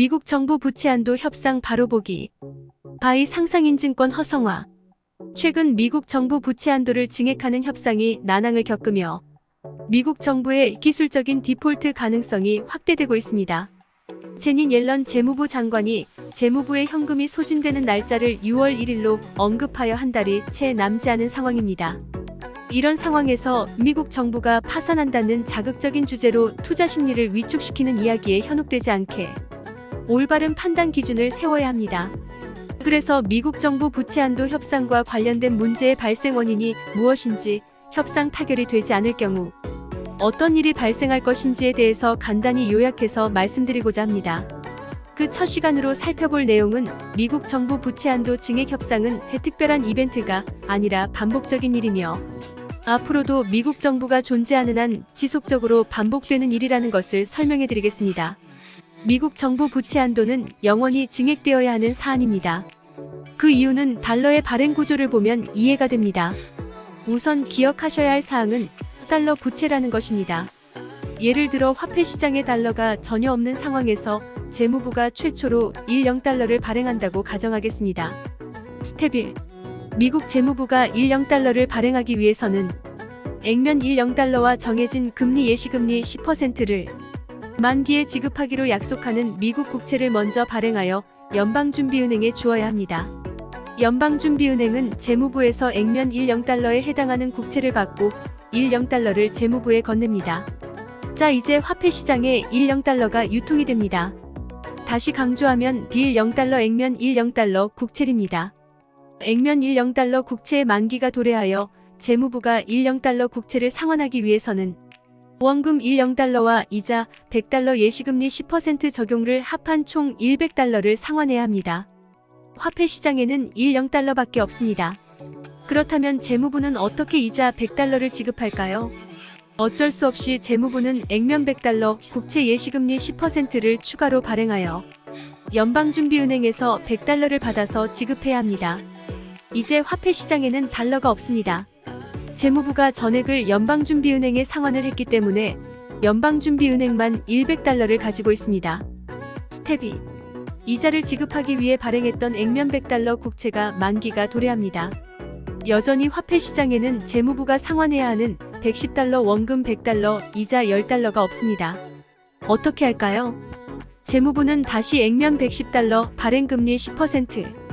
미국 정부 부채 한도 협상 바로 보기. 바이 상상인증권 허성화. 최근 미국 정부 부채 한도를 증액하는 협상이 난항을 겪으며 미국 정부의 기술적인 디폴트 가능성이 확대되고 있습니다. 제니 옐런 재무부 장관이 재무부의 현금이 소진되는 날짜를 6월 1일로 언급하여 한 달이 채 남지 않은 상황입니다. 이런 상황에서 미국 정부가 파산한다는 자극적인 주제로 투자 심리를 위축시키는 이야기에 현혹되지 않게 올바른 판단 기준을 세워야 합니다. 그래서 미국 정부 부채 한도 협상과 관련된 문제의 발생 원인이 무엇인지 협상 타결이 되지 않을 경우 어떤 일이 발생할 것인지에 대해서 간단히 요약해서 말씀드리고자 합니다. 그 첫 시간으로 살펴볼 내용은 미국 정부 부채 한도 증액 협상은 특별한 이벤트가 아니라 반복적인 일이며 앞으로도 미국 정부가 존재하는 한 지속적으로 반복되는 일이라는 것을 설명해 드리겠습니다. 미국 정부 부채 한도는 영원히 증액되어야 하는 사안입니다. 그 이유는 달러의 발행 구조를 보면 이해가 됩니다. 우선 기억하셔야 할 사항은 달러 부채라는 것입니다. 예를 들어 화폐 시장에 달러가 전혀 없는 상황에서 재무부가 최초로 1 0달러를 발행한다고 가정하겠습니다. 스텝 1. 미국 재무부가 1 0달러를 발행하기 위해서는 액면 1 0달러와 정해진 금리 예시금리 10%를 만기에 지급하기로 약속하는 미국 국채를 먼저 발행하여 연방준비은행에 주어야 합니다. 연방준비은행은 재무부에서 액면 1 0달러에 해당하는 국채를 받고 1 0달러를 재무부에 건넵니다. 자 이제 화폐 시장에 1 0달러가 유통이 됩니다. 다시 강조하면 빌 0달러 액면 1 0달러 국채입니다. 액면 1 0달러 국채의 만기가 도래하여 재무부가 1 0달러 국채를 상환하기 위해서는 원금 1 0달러와 이자 100달러 예시금리 10% 적용을 합한 총 100달러를 상환해야 합니다. 화폐 시장에는 1 0달러밖에 없습니다. 그렇다면 재무부는 어떻게 이자 100달러를 지급할까요? 어쩔 수 없이 재무부는 액면 100달러 국채 예시금리 10%를 추가로 발행하여 연방준비은행에서 100달러를 받아서 지급해야 합니다. 이제 화폐 시장에는 달러가 없습니다. 재무부가 전액을 연방준비은행에 상환을 했기 때문에 연방준비은행만 100달러를 가지고 있습니다. 스텝 2. 이자를 지급하기 위해 발행했던 액면 100달러 국채가 만기가 도래합니다. 여전히 화폐 시장에는 재무부가 상환해야 하는 110달러 원금 100달러 이자 10달러가 없습니다. 어떻게 할까요? 재무부는 다시 액면 110달러 발행금리 10%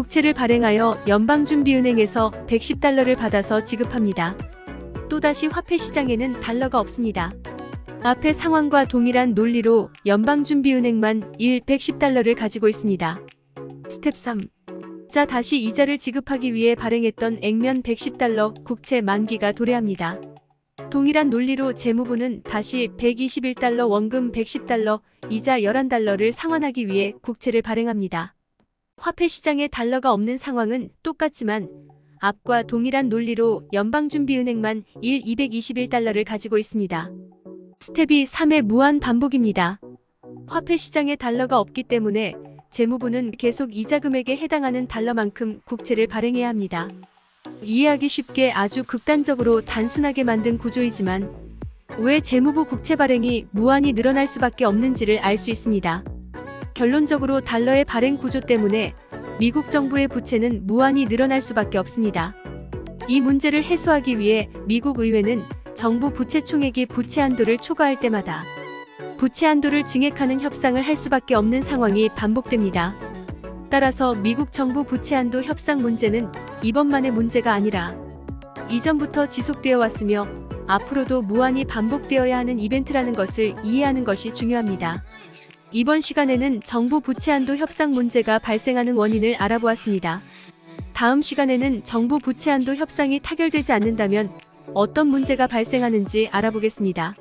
국채를 발행하여 연방준비은행에서 110달러를 받아서 지급합니다. 또다시 화폐 시장에는 달러가 없습니다. 앞의 상황과 동일한 논리로 연방준비은행만 1 110달러를 가지고 있습니다. 스텝 3. 자 다시 이자를 지급하기 위해 발행했던 액면 110달러 국채 만기가 도래합니다. 동일한 논리로 재무부는 다시 121달러 원금 110달러 이자 11달러를 상환하기 위해 국채를 발행합니다. 화폐 시장에 달러가 없는 상황은 똑같지만 앞과 동일한 논리로 연방준비은행만 1 221달러를 가지고 있습니다. 스텝이 3의 무한 반복입니다. 화폐 시장에 달러가 없기 때문에 재무부는 계속 이자 금액에 해당하는 달러만큼 국채를 발행해야 합니다. 이해하기 쉽게 아주 극단적으로 단순하게 만든 구조이지만 왜 재무부 국채 발행이 무한히 늘어날 수밖에 없는지를 알 수 있습니다. 결론적으로 달러의 발행 구조 때문에 미국 정부의 부채는 무한히 늘어날 수밖에 없습니다. 이 문제를 해소하기 위해 미국 의회는 정부 부채 총액이 부채 한도를 초과할 때마다 부채 한도를 증액하는 협상을 할 수밖에 없는 상황이 반복됩니다. 따라서 미국 정부 부채 한도 협상 문제는 이번만의 문제가 아니라 이전부터 지속되어 왔으며 앞으로도 무한히 반복되어야 하는 이벤트라는 것을 이해하는 것이 중요합니다. 이번 시간에는 정부 부채 한도 협상 문제가 발생하는 원인을 알아보았습니다. 다음 시간에는 정부 부채 한도 협상이 타결되지 않는다면 어떤 문제가 발생하는지 알아보겠습니다.